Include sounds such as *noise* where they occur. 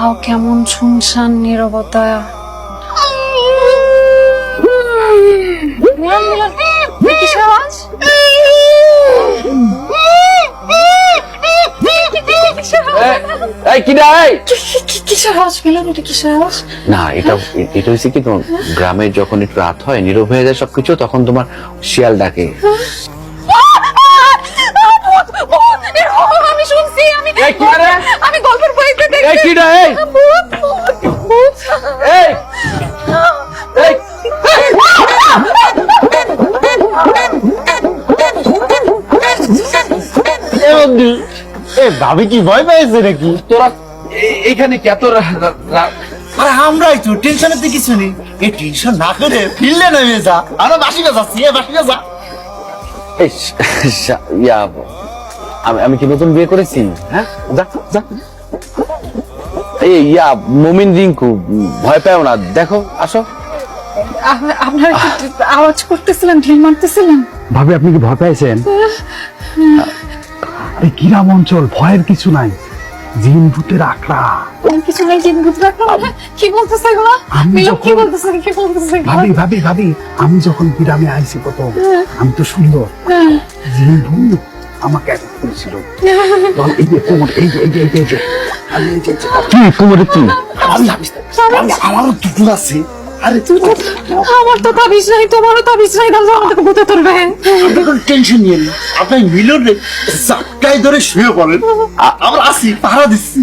কোথাও কেমন শুনশান নীরবতা। মিলন মিলন কিসের আওয়াজ এই! কি- কি- কি- কিসের আওয়াজ? মিলন এটা কিসের আওয়াজ? না এটা এটা কি তোমার গ্রামে যখন একটু রাত হয় নীরব হয়ে যায় সবকিছু তখন তোমার শিয়াল ডাকে। বইতে এই! এই! ভূত, ভূত। এই এই এ ভাবি কি ভয় পেয়েছে নাকি? তোরা এ- এখানে কি এত রা- রা- রা- আরে আমরাই তো টেনশনের কিছু নেই। এই টেনশন না করে ফিরলে নেমে যা। আমরা বাসি যাচ্ছি এ বাসি যা এই শ- শ- আমি আমি কি নতুন বিয়ে করেছি? হ্যাঁ? যা যা। এই ইয়া মমিন রিঙ্কু ভয় পাও না। দেখো আসো। আপনারা আওয়াজ করতেছিলেন ঢিল মারতেছিলেন? ভাবে আপনি কি ভয় পেয়েছেন? এই গ্রাম অঞ্চল ভয়ের কিছু নাই। জিন ভূতের আখড়া কিছু নেই জিন ভূত রাখল কি বলতেছে এগুলো? আমি কি যখন- বলতেছে কি বলতেছে ভাবি ভাবি ভাবি আমি যখন গ্রামে আইছি প্রথম আমি তো সুন্দর। জিন ভূত আমাকে অ্যাটাক করেছিল। *laughs* এই যে এই যে এই যে এই যে, কি কুমারে কি? আমি আমি আমারও দুপুর আছে। আরে আমার তো তাবিজ নাই তোমারও তাবিজ নাই তাহলে আমাকে বুঝতে ধরবে। আপনি টেনশন নিয়ে না। আপনি মিলন রে ধরে শুয়ে পড়েন। আমরা আসি পাহারা দিচ্ছি।